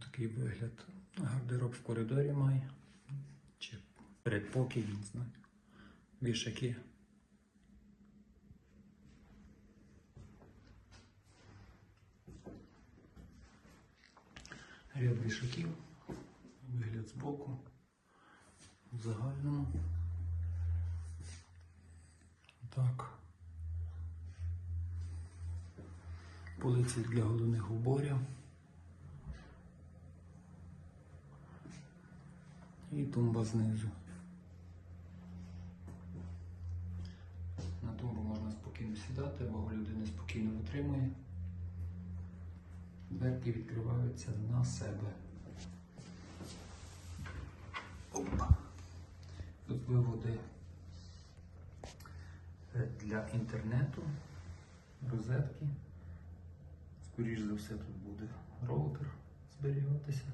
Такий вигляд гардероб в коридорі має. Чи передпокій, не знаю. Вішаки. Ряд вішаків. Вигляд збоку. В загальному. Так. Полиці для головних уборів. І тумба знизу. На тумбу можна спокійно сідати, вагу людини спокійно витримує. Дверки відкриваються на себе. Тут виводи для інтернету, розетки. Скоріш за все тут буде роутер зберігатися.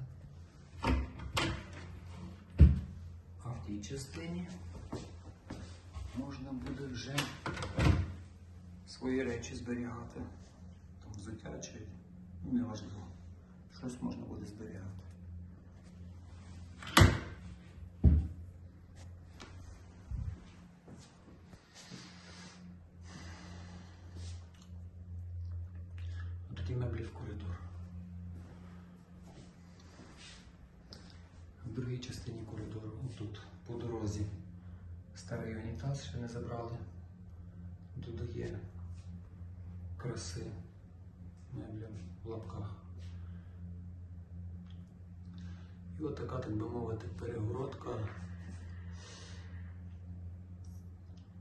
А в тій частині можна буде вже свої речі зберігати. Там взуття чи ну, неважливо. Щось можна буде зберігати. Такі меблі в коридор. В другій частині коридору, тут по дорозі, старий унітаз ще не забрали. Додає краси меблям в лапках. І от така, так би мовити, перегородка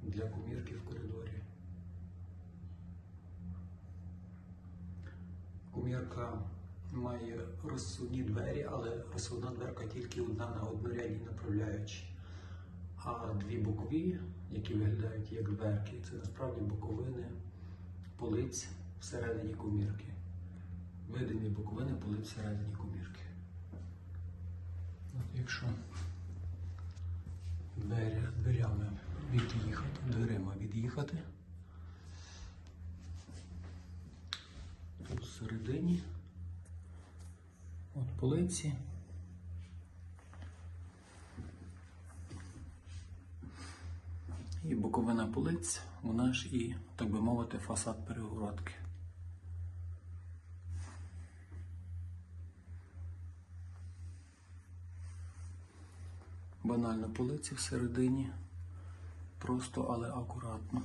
для комірки в коридорі. Комірка має розсудні двері, але розсудна дверка тільки одна на однорядній направляючій. А дві бокові, які виглядають як дверки, це насправді боковини полиць всередині комірки. Видимі боковини полиць всередині комірки. От якщо двері, дверями від'їхати, дверима від'їхати, тут всередині от полиці. І боковина полиць, вона ж і, так би мовити, фасад перегородки. Банально полиці всередині, просто, але акуратно.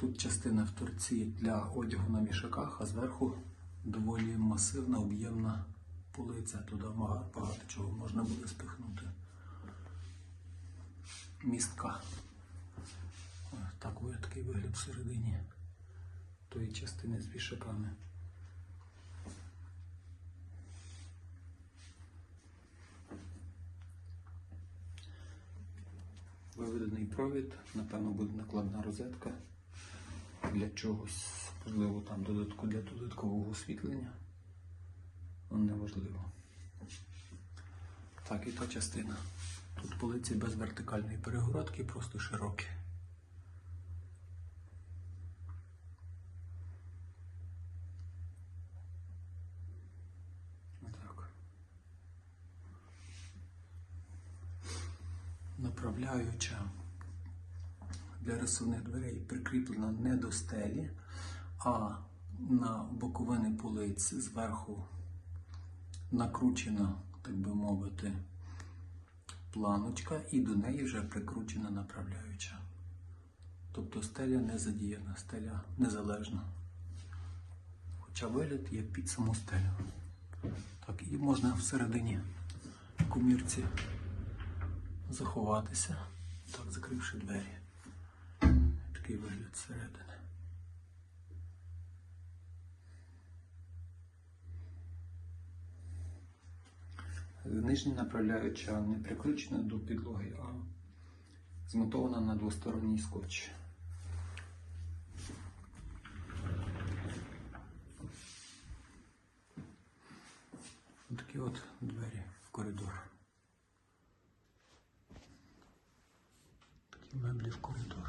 Тут частина в торці для одягу на вішаках, а зверху доволі масивна, об'ємна полиця. Туди багато чого можна буде спихнути. Містка. Так ось такий вигляд всередині тої частини з вішаками. Виведений провід, напевно, буде накладна розетка для чогось, можливо, там додатку для додаткового освітлення. Ну, неважливо. Так, і та частина. Тут полиці без вертикальної перегородки, просто широкі. Направляюча для розсувних дверей прикріплена не до стелі, а на боковини полиць зверху накручена, так би мовити, планочка, і до неї вже прикручена направляюча. Тобто стеля не задіяна, стеля незалежна. Хоча вигляд є під саму стелю. Так, і можна всередині комірці заховатися, так, закривши двері. Такий вигляд зсередини. Нижня направляюча не приключена до підлоги, а змонтована на двосторонній скотч. Такі от двері в коридор. Такі меблі в коридор.